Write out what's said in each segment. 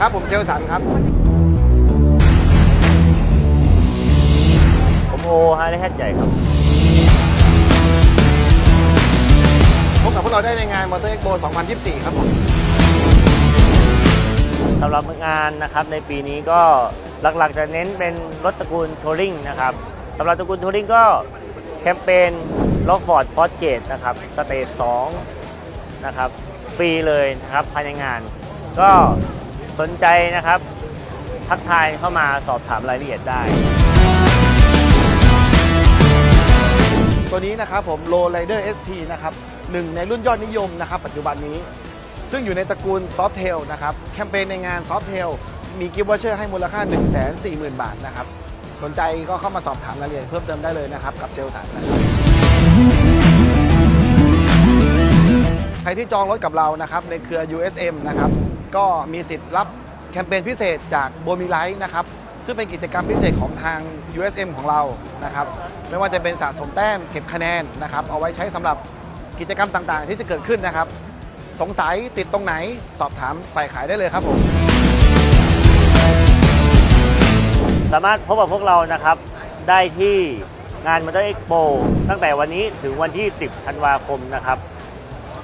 ครับ ผมเชลสันครับ ผมโอฮาร์เลย์แฮทใหญ่ครับ พบกับพวกเราได้ในงาน Motor Expo 2024 ครับผมสำหรับงานนะครับในปีนี้ก็หลักๆจะเน้นเป็นรถตระกูลทัวริงนะครับสำหรับตระกูลทัวริงก็แคมเปญล็อกฟอร์ดฟอร์เกตนะครับสเตจ2นะครับ ฟรีเลยนะครับภายในงาน ก็ สนใจนะครับ ทักทายเข้ามาสอบถามรายละเอียดได้ ตัวนี้นะครับผม Low Rider ST นะครับหนึ่งในรุ่นยอดนิยมนะครับ ปัจจุบันนี้ ซึ่งอยู่ในตระกูล Softail นะครับ แคมเปญในงาน Softail มีกิฟต์วอเชอร์ให้มูลค่า 140,000 บาทนะครับ สนใจก็เข้ามาสอบถามรายละเอียดเพิ่มเติมได้เลยนะครับ กับเซลสันนะครับ ใครที่จองรถกับเรานะครับในเครือ USM นะครับก็มีสิทธิ์รับแคมเปญพิเศษจากโบมีไลท์นะครับซึ่งเป็นกิจกรรมพิเศษของทาง USM ของเรานะครับไม่ว่าจะเป็นสะสมแต้มเก็บคะแนนนะครับเอาไว้ใช้สำหรับกิจกรรมต่างๆ ที่จะเกิดขึ้นนะครับ สงสัยติดตรงไหนสอบถามฝ่ายขายได้เลยครับผมสามารถพบกับพวกเรานะครับได้ที่งานมอเตอร์เอ็กโปตั้งแต่วันนี้ถึงวันที่ 10 ธันวาคมนะครับ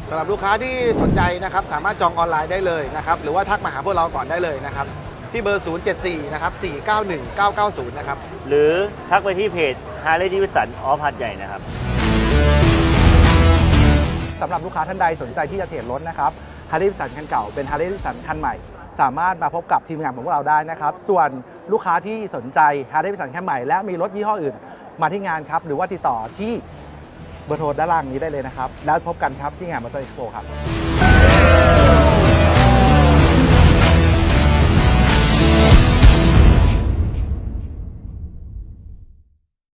สำหรับลูกค้าที่สนใจนะครับสามารถจองออนไลน์ได้เลยนะครับหรือว่าทักมาหาพวกเราก่อนได้เลยนะครับที่เบอร์ 074 นะครับ 491 990 นะครับ หรือทักไปที่เพจ Harley Davidson ออฟหัดใหญ่นะครับสำหรับลูกค้าท่านใดสนใจที่จะเทรดรถนะครับฮาร์ e ์สันคันเก่าเป็นฮาร์ e ์สันคันใหม่ สามารถมาพบกับทีมงานของพวกเราได้นะครับ ส่วนลูกค้าที่สนใจฮาร์ e ์สันคันใหม่และมีรถยี่ห้ออื่น มาที่งานครับ หรือว่าติดต่อที่ เบอร์โทรด้านล่างนี้ได้เลยนะครับ แล้วพบกันครับที่งานมอเตอร์เอ็กซ์โปครับ